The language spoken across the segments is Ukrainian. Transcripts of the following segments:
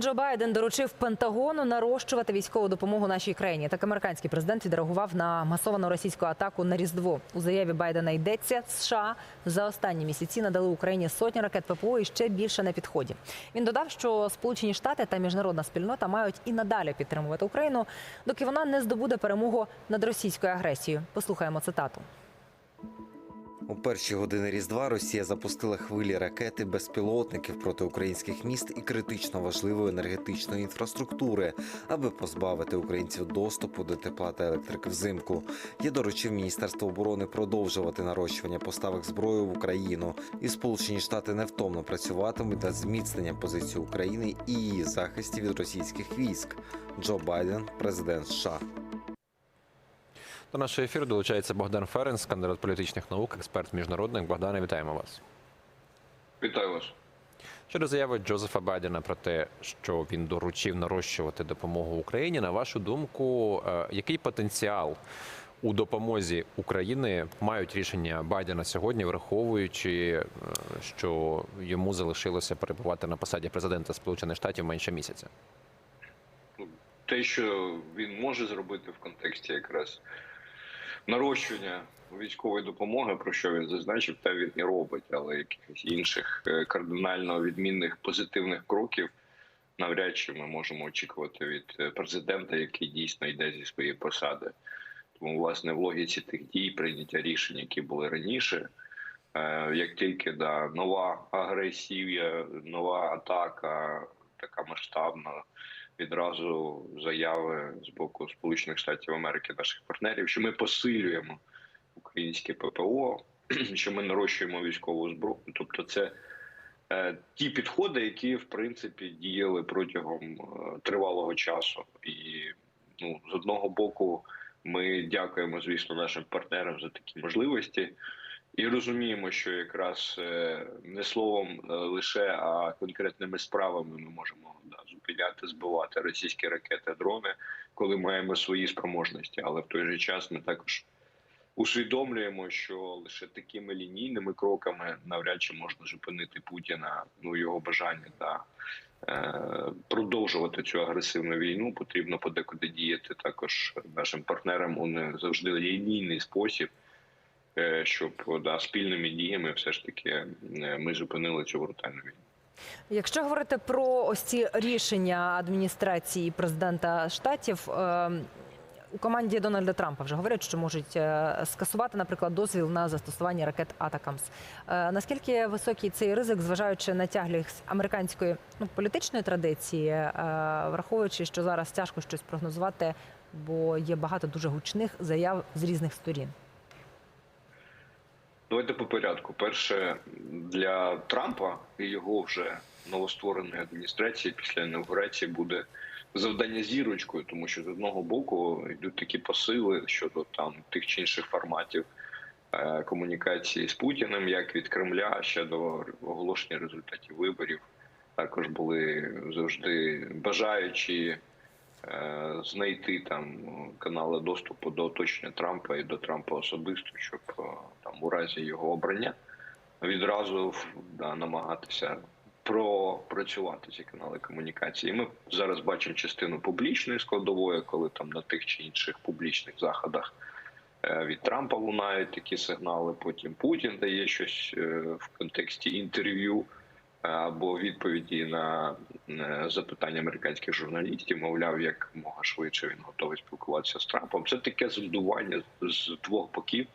Джо Байден доручив Пентагону нарощувати військову допомогу нашій країні. Так американський президент відреагував на масовану російську атаку на Різдво. У заяві Байдена йдеться США за останні місяці надали Україні сотні ракет ППО і ще більше на підході. Він додав, що Сполучені Штати та міжнародна спільнота мають і надалі підтримувати Україну, доки вона не здобуде перемогу над російською агресією. Послухаємо цитату. У перші години Різдва Росія запустила хвилі ракети безпілотників проти українських міст і критично важливої енергетичної інфраструктури, аби позбавити українців доступу до тепла та електрики взимку. Я доручив Міністерству оборони продовжувати нарощування поставок зброї в Україну, і Сполучені Штати невтомно працюватимуть над зміцненням позиції України і її захисті від російських військ. Джо Байден, президент США. До нашого ефіру долучається Богдан Ференс, кандидат політичних наук, експерт міжнародник. Богдане, вітаємо вас. Вітаю вас. Щодо заяви Джозефа Байдена про те, що він доручив нарощувати допомогу Україні. На вашу думку, е, який потенціал у допомозі України мають рішення Байдена сьогодні, враховуючи, е, що йому залишилося перебувати на посаді президента Сполучених Штатів менше місяця? Те, що він може зробити в контексті якраз нарощування військової допомоги, про що він зазначив, та він і робить, але якихось інших е, кардинально відмінних позитивних кроків навряд чи ми можемо очікувати від е, президента, який дійсно йде зі своєї посади. Тому, власне, в логіці тих дій прийняття рішень, які були раніше. Е, Як тільки да, нова агресія, нова атака, така масштабна, відразу заяви з боку Сполучених Штатів Америки, наших партнерів, що ми посилюємо українське ППО, що ми нарощуємо військову зброю. Тобто, це е, ті підходи, які в принципі діяли протягом е, тривалого часу, і ну з одного боку. Ми дякуємо, звісно, нашим партнерам за такі можливості, і розуміємо, що якраз е, не словом е, лише, а конкретними справами ми можемо да, зупиняти, збивати російські ракети, дрони, коли маємо свої спроможності. Але в той же час ми також усвідомлюємо, що лише такими лінійними кроками навряд чи можна зупинити Путіна, ну його бажання та е, продовжувати цю агресивну війну. Потрібно подекуди діяти також нашим партнерам у не завжди лінійний спосіб. Е, Щоб да, спільними діями все ж таки е, ми зупинили цю брутальну війну. Якщо говорити про ось ці рішення адміністрації президента штатів. е, У команді Дональда Трампа вже говорять, що можуть скасувати, наприклад, дозвіл на застосування ракет Атакамс. Наскільки високий цей ризик, зважаючи на тяглість американської ну, політичної традиції, враховуючи, що зараз тяжко щось прогнозувати, бо є багато дуже гучних заяв з різних сторін. Давайте по порядку. Перше для Трампа і його вже новоствореної адміністрації після інаугурації буде завдання зірочкою, тому що з одного боку йдуть такі посили щодо там тих чи інших форматів е, комунікації з Путіним, як від Кремля ще до оголошення результатів виборів. Також були завжди бажаючі е, знайти там канали доступу до оточення Трампа і до Трампа особисто, щоб е, там у разі його обрання відразу да, намагатися пропрацювати ці канали комунікації. Ми зараз бачимо частину публічної складової, коли там на тих чи інших публічних заходах е, від Трампа лунають такі сигнали. Потім Путін дає щось е, в контексті інтерв'ю е, або відповіді на запитання американських журналістів, мовляв, як мога швидше він готовий спілкуватися з Трампом. Це таке зондування з двох боків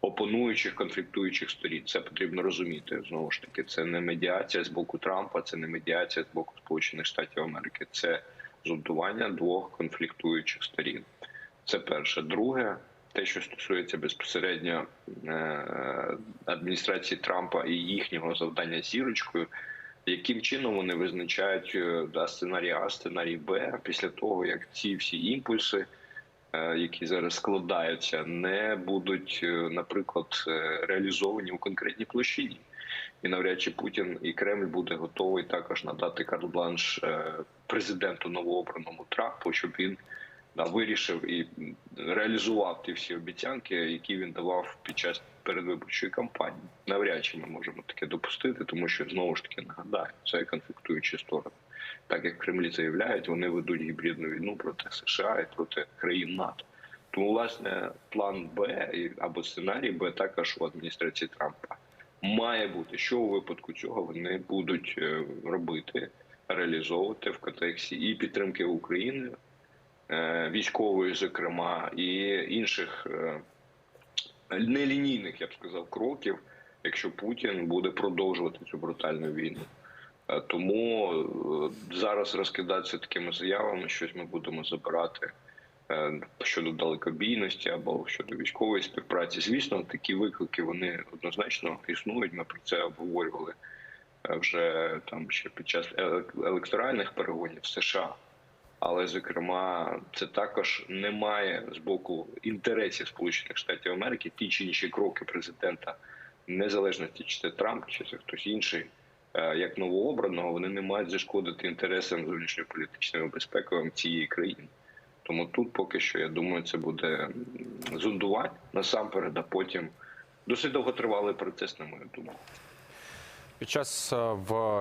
опонуючих конфліктуючих сторін. Це потрібно розуміти. Знову ж таки, це не медіація з боку Трампа, це не медіація з боку Сполучених Штатів Америки. Це зондування двох конфліктуючих сторін. Це перше. Друге, те, що стосується безпосередньо е, адміністрації Трампа і їхнього завдання зірочкою. Яким чином вони визначають е, да, сценарій А, сценарій Б після того, як ці всі імпульси, які зараз складаються, не будуть, е, наприклад, е, реалізовані у конкретній площині, і навряд чи Путін і Кремль буде готовий також надати карт-бланш е, президенту новообраному Трампу, щоб він вирішив і реалізував ті всі обіцянки, які він давав під час передвиборчої кампанії. Навряд чи ми можемо таке допустити, тому що знову ж таки нагадаю, це конфліктуючі сторони. Так як Кремлі заявляють, вони ведуть гібридну війну проти США і проти країн НАТО. Тому, власне, план Б або сценарій Б також у адміністрації Трампа має бути, що у випадку цього вони будуть е, робити, реалізовувати в контексті і підтримки України, е, військової, зокрема, і інших е, нелінійних, я б сказав, кроків, якщо Путін буде продовжувати цю брутальну війну. Е, Тому е, зараз розкидатися такими заявами, щось ми будемо забирати е, щодо далекобійності або щодо військової співпраці. Звісно, такі виклики вони однозначно існують. Ми про це обговорювали вже там ще під час елек- електоральних перегонів США. Але зокрема, це також немає з боку інтересів Сполучених Штатів Америки ті чи інші кроки президента, незалежності чи це Трамп, чи це хтось інший, як новообраного, вони не мають зашкодити інтересам зовнішньополітичним і безпековим цієї країни. Тому тут поки що я думаю, це буде зондувати насамперед, а потім досить довготривалий процес, на мою думку. Під час е,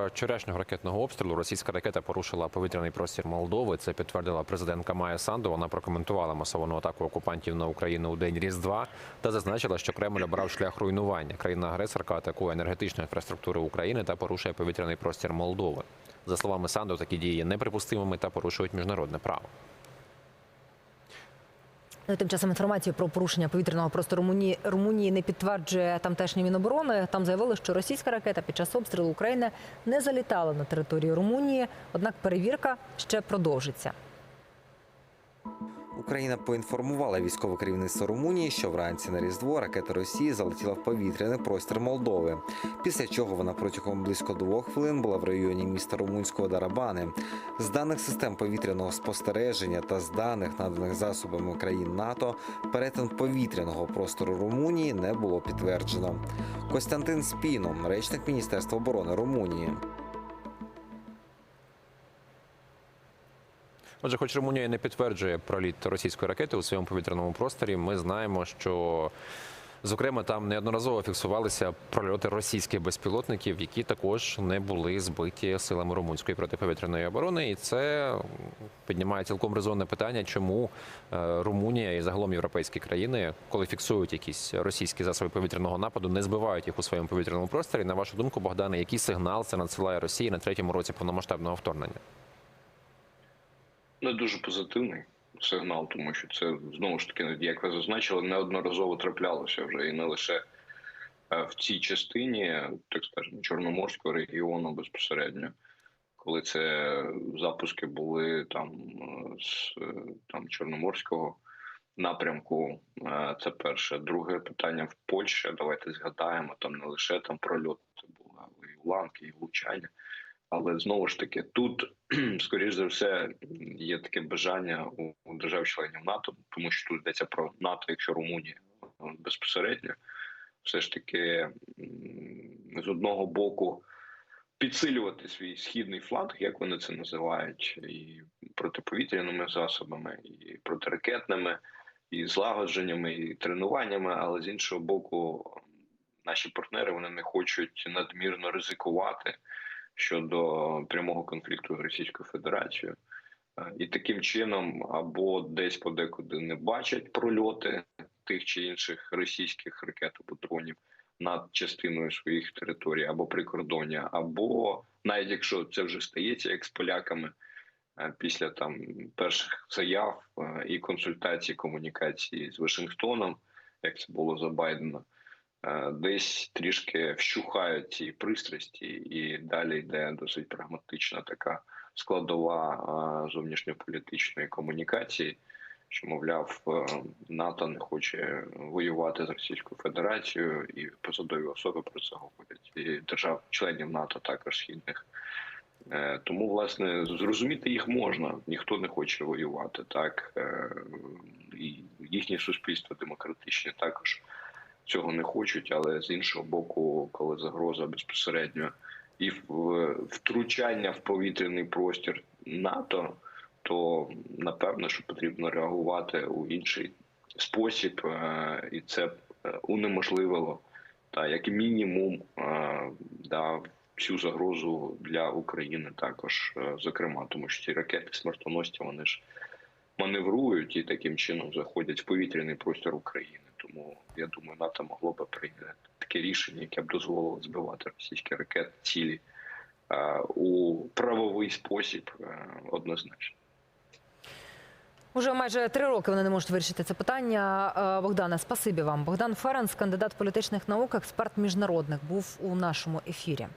вчорашнього ракетного обстрілу російська ракета порушила повітряний простір Молдови. Це підтвердила президентка Майя Санду. Вона прокоментувала масовану атаку окупантів на Україну у день Різдва та зазначила, що Кремль обрав шлях руйнування. Країна-агресорка атакує енергетичну інфраструктуру України та порушує повітряний простір Молдови. За словами Санду, такі дії неприпустимими та порушують міжнародне право. Ну, Тим часом інформацію про порушення повітряного простору Румунії, Румунії не підтверджує тамтешні міноборони. Там заявили, що російська ракета під час обстрілу України не залітала на територію Румунії. Однак перевірка ще продовжиться. Україна поінформувала військове керівництво Румунії, що вранці на Різдво ракета Росії залетіла в повітряний простір Молдови. Після чого вона протягом близько двох хвилин була в районі міста Румунського Дарабани. З даних систем повітряного спостереження та з даних, наданих засобами країн НАТО, перетин повітряного простору Румунії не було підтверджено. Костянтин Спіно, речник Міністерства оборони Румунії. Отже, хоч Румунія не підтверджує проліт російської ракети у своєму повітряному просторі, ми знаємо, що зокрема там неодноразово фіксувалися прольоти російських безпілотників, які також не були збиті силами румунської протиповітряної оборони. І це піднімає цілком резонне питання, чому е, Румунія і загалом європейські країни, коли фіксують якісь російські засоби повітряного нападу, не збивають їх у своєму повітряному просторі. На вашу думку, Богдане, який сигнал це надсилає Росії на третьому році повномасштабного вторгнення? Не дуже позитивний сигнал, тому що це знову ж таки, як ви зазначили, неодноразово траплялося вже і не лише е, в цій частині, так скажемо, Чорноморського регіону безпосередньо, коли це запуски були там е, з е, там Чорноморського напрямку. Це перше. Друге питання в Польщі. Давайте згадаємо там не лише там прольоти були, але і уламки, і влучання. Але знову ж таки, тут, скоріш за все, є таке бажання у, держав-членів НАТО, тому що тут йдеться про НАТО, якщо Румунія ну, безпосередньо, все ж таки з одного боку підсилювати свій східний фланг, як вони це називають, і протиповітряними засобами, і протиракетними, і злагодженнями, і тренуваннями, але з іншого боку, наші партнери вони не хочуть надмірно ризикувати щодо прямого конфлікту з Російською Федерацією. Е, І таким чином або десь подекуди не бачать прольоти тих чи інших російських ракет або над частиною своїх територій або прикордоння, або навіть якщо це вже стається, як з поляками, е, після там перших заяв е, і консультацій, комунікації з Вашингтоном, як це було за Байдена, десь трішки вщухають ці пристрасті, і далі йде досить прагматична така складова е, зовнішньополітичної комунікації, що мовляв, е, НАТО не хоче воювати з Російською Федерацією, і посадові особи про це говорять, і держав-членів НАТО також східних. Е, Тому, власне, зрозуміти їх можна. Ніхто не хоче воювати, так е, і їхні суспільства демократичні також цього не хочуть. Але з іншого боку, коли загроза безпосередньо і втручання в повітряний простір НАТО, то напевно, що потрібно реагувати у інший спосіб, е, і це е, унеможливило та як мінімум е, да, цю загрозу для України також, зокрема, тому що ці ракети смертоносці вони ж маневрують і таким чином заходять в повітряний простір України. Тому я думаю, НАТО могло би прийняти таке рішення, яке б дозволило збивати російські ракети цілі е, у правовий спосіб е, однозначно. Уже майже три роки вони не можуть вирішити це питання. Е, Богдане, спасибі вам. Богдан Ференс, кандидат політичних наук, експерт міжнародних, був у нашому ефірі.